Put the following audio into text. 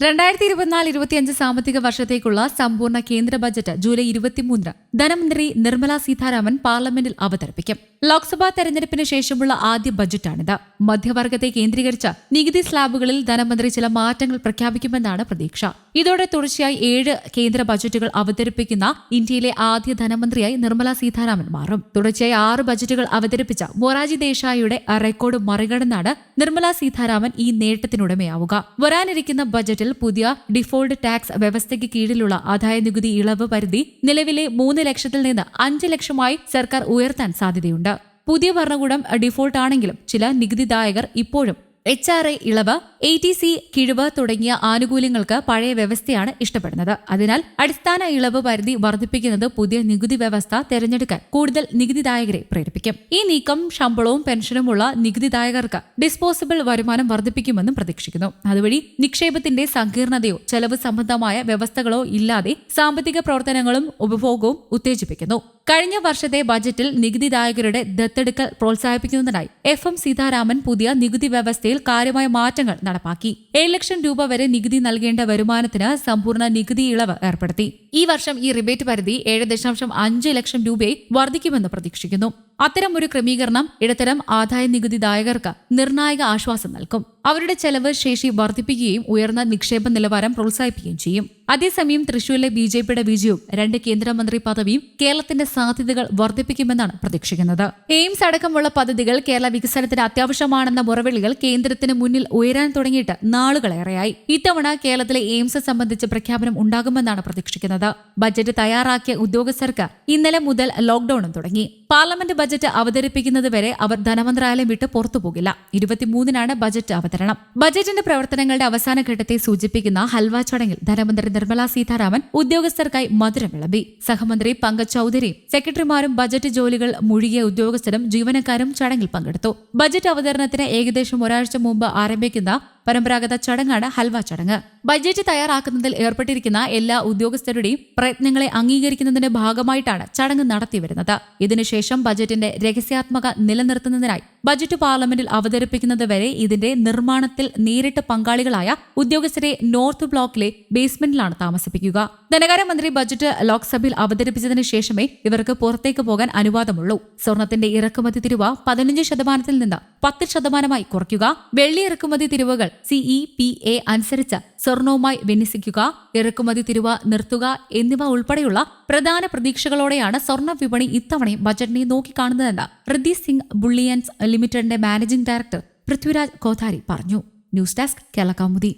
രണ്ടായിരത്തി ഇരുപത്തിനാല് ഇരുപത്തിയഞ്ച് സാമ്പത്തിക വർഷത്തേക്കുള്ള സമ്പൂർണ കേന്ദ്ര ബജറ്റ് ജൂലൈ ഇരുപത്തിമൂന്നിന് ധനമന്ത്രി നിർമ്മല സീതാരാമൻ പാർലമെന്റിൽ അവതരിപ്പിക്കും. ലോക്സഭാ തെരഞ്ഞെടുപ്പിന് ശേഷമുള്ള ആദ്യ ബജറ്റാണിത്. മധ്യവർഗത്തെ കേന്ദ്രീകരിച്ച നികുതി സ്ലാബുകളിൽ ധനമന്ത്രി ചില മാറ്റങ്ങൾ പ്രഖ്യാപിക്കുമെന്നാണ് പ്രതീക്ഷ. ഇതോടെ തുടർച്ചയായി ഏഴ് കേന്ദ്ര ബജറ്റുകൾ അവതരിപ്പിക്കുന്ന ഇന്ത്യയിലെ ആദ്യ ധനമന്ത്രിയായി നിർമ്മല സീതാരാമൻ മാറും. തുടർച്ചയായി ആറ് ബജറ്റുകൾ അവതരിപ്പിച്ച മൊറാജി ദേശായിയുടെ റെക്കോർഡ് മറികടന്നാണ് നിർമ്മല സീതാരാമൻ ഈ നേട്ടത്തിനുടമയാവുക. വരാനിരിക്കുന്ന ബജറ്റിൽ പുതിയ ഡിഫോൾട്ട് ടാക്സ് വ്യവസ്ഥയ്ക്ക് കീഴിലുള്ള ആദായ നികുതി ഇളവ് പരിധി നിലവിലെ മൂന്ന് ലക്ഷത്തിൽ നിന്ന് അഞ്ച് ലക്ഷമായി സർക്കാർ ഉയർത്താൻ സാധ്യതയുണ്ട്. പുതിയ ഭരണകൂടം ഡിഫോൾട്ട് ആണെങ്കിലും ചില നികുതിദായകർ ഇപ്പോഴും എച്ച് ആർ ഐ ഇളവ് എ ടി സി കിഴിവ് തുടങ്ങിയ ആനുകൂല്യങ്ങൾക്ക് പഴയ വ്യവസ്ഥയാണ് ഇഷ്ടപ്പെടുന്നത്. അതിനാൽ അടിസ്ഥാന ഇളവ് പരിധി വർദ്ധിപ്പിക്കുന്നത് പുതിയ നികുതി വ്യവസ്ഥ തെരഞ്ഞെടുക്കാൻ കൂടുതൽ നികുതിദായകരെ പ്രേരിപ്പിക്കും. ഈ നീക്കം ശമ്പളവും പെൻഷനുമുള്ള നികുതിദായകർക്ക് ഡിസ്പോസിബിൾ വരുമാനം വർദ്ധിപ്പിക്കുമെന്നും പ്രതീക്ഷിക്കുന്നു. അതുവഴി നിക്ഷേപത്തിന്റെ സങ്കീർണതയോ ചെലവ് സംബന്ധമായ വ്യവസ്ഥകളോ ഇല്ലാതെ സാമ്പത്തിക പ്രവർത്തനങ്ങളും ഉപഭോഗവും ഉത്തേജിപ്പിക്കുന്നു. കഴിഞ്ഞ വർഷത്തെ ബജറ്റിൽ നികുതിദായകരുടെ ദത്തെടുക്കൽ പ്രോത്സാഹിപ്പിക്കുന്നതിനായി എഫ് എം സീതാരാമൻ പുതിയ നികുതി വ്യവസ്ഥയിൽ കാര്യമായ മാറ്റങ്ങൾ നടപ്പാക്കി. ഏഴ് ലക്ഷം രൂപ വരെ നികുതി നൽകേണ്ട വരുമാനത്തിന് സമ്പൂർണ നികുതി ഇളവ് ഏർപ്പെടുത്തി. ഈ വർഷം ഈ റിബേറ്റ് പരിധി ഏഴ് ദശാംശം അഞ്ച് ലക്ഷം രൂപയെ വർദ്ധിക്കുമെന്ന് പ്രതീക്ഷിക്കുന്നു. അത്തരം ഒരു ക്രമീകരണം ഇടത്തരം ആദായ നികുതിദായകർക്ക് നിർണായക ആശ്വാസം നൽകും. അവരുടെ ചെലവ് ശേഷി വർദ്ധിപ്പിക്കുകയും ഉയർന്ന നിക്ഷേപ നിലവാരം പ്രോത്സാഹിപ്പിക്കുകയും ചെയ്യും. അതേസമയം തൃശൂരിലെ ബി ജെ പിയുടെ വിജയവും രണ്ട് കേന്ദ്രമന്ത്രി പദവിയും കേരളത്തിന്റെ സാധ്യതകൾ വർദ്ധിപ്പിക്കുമെന്നാണ് പ്രതീക്ഷിക്കുന്നത്. എയിംസ് അടക്കമുള്ള പദ്ധതികൾ കേരള വികസനത്തിന് അത്യാവശ്യമാണെന്ന മുറവിളികൾ കേന്ദ്രത്തിന് മുന്നിൽ ഉയരാൻ തുടങ്ങിയിട്ട് നാളുകളേറെയായി. ഇത്തവണ കേരളത്തിലെ എയിംസ് സംബന്ധിച്ച് പ്രഖ്യാപനം ഉണ്ടാകുമെന്നാണ് പ്രതീക്ഷിക്കുന്നത്. ബജറ്റ് തയ്യാറാക്കിയ ഉദ്യോഗസ്ഥർക്ക് ഇന്നലെ മുതൽ ലോക്ഡൌണും തുടങ്ങി. പാർലമെന്റ് ബജറ്റ് അവതരിപ്പിക്കുന്നതുവരെ അവർ ധനമന്ത്രാലയം വിട്ട് പുറത്തുപോകില്ല ഇരുപത്തിമൂന്നിനാണ് ബജറ്റ് അവതരണം. ബജറ്റിന്റെ പ്രവർത്തനങ്ങളുടെ അവസാന ഘട്ടത്തെ സൂചിപ്പിക്കുന്ന ഹൽവ ചടങ്ങിൽ ധനമന്ത്രി നിർമ്മല സീതാരാമൻ ഉദ്യോഗസ്ഥർക്കായി മധുരം വിളമ്പി. സഹമന്ത്രി പങ്കജ് ചൌധരിയും സെക്രട്ടറിമാരും ബജറ്റ് ജോലികൾ മുഴുകിയ ഉദ്യോഗസ്ഥരും ജീവനക്കാരും ചടങ്ങിൽ പങ്കെടുത്തു. ബജറ്റ് അവതരണത്തിന് ഏകദേശം ഒരാഴ്ച മുമ്പ് ആരംഭിക്കുന്ന പരമ്പരാഗത ചടങ്ങാണ് ഹൽവ ചടങ്ങ്. ബജറ്റ് തയ്യാറാക്കുന്നതിൽ ഏർപ്പെട്ടിരിക്കുന്ന എല്ലാ ഉദ്യോഗസ്ഥരുടെയും പ്രയത്നങ്ങളെ അംഗീകരിക്കുന്നതിന്റെ ഭാഗമായിട്ടാണ് ചടങ്ങ് നടത്തിവരുന്നത്. ഇതിനുശേഷം ബജറ്റിന്റെ രഹസ്യാത്മക നിലനിർത്തുന്നതിനായി ബജറ്റ് പാർലമെന്റിൽ അവതരിപ്പിക്കുന്നത് വരെ ഇതിന്റെ നിർമ്മാണത്തിൽ നേരിട്ട് പങ്കാളികളായ ഉദ്യോഗസ്ഥരെ നോർത്ത് ബ്ലോക്കിലെ ബേസ്മെന്റിലാണ് താമസിപ്പിക്കുക. ധനകാര്യമന്ത്രി ബജറ്റ് ലോക്സഭയിൽ അവതരിപ്പിച്ചതിന് ശേഷമേ ഇവർക്ക് പുറത്തേക്ക് പോകാൻ അനുവാദമുള്ളൂ. സ്വർണത്തിന്റെ ഇറക്കുമതി തിരുവ പതിനഞ്ച് ശതമാനത്തിൽ നിന്ന് പത്ത് ശതമാനമായി കുറയ്ക്കുക. വെള്ളി ഇറക്കുമതി തിരുവകൾ സിഇ പി എ അനുസരിച്ച് സ്വർണവുമായി വിന്യസിക്കുക. ഇറക്കുമതി തിരുവ നിർത്തുക എന്നിവ ഉൾപ്പെടെയുള്ള പ്രധാന പ്രതീക്ഷകളോടെയാണ് സ്വർണ വിപണി ഇത്തവണയും ബജറ്റിനെ നോക്കിക്കാണുന്നതെന്ന് ഹൃദി സിംഗ് ബുള്ളിയൻസ് ലിമിറ്റഡിന്റെ മാനേജിംഗ് ഡയറക്ടർ പൃഥ്വിരാജ് കോഥാരി പറഞ്ഞു. News desk Kerala Kaumudi.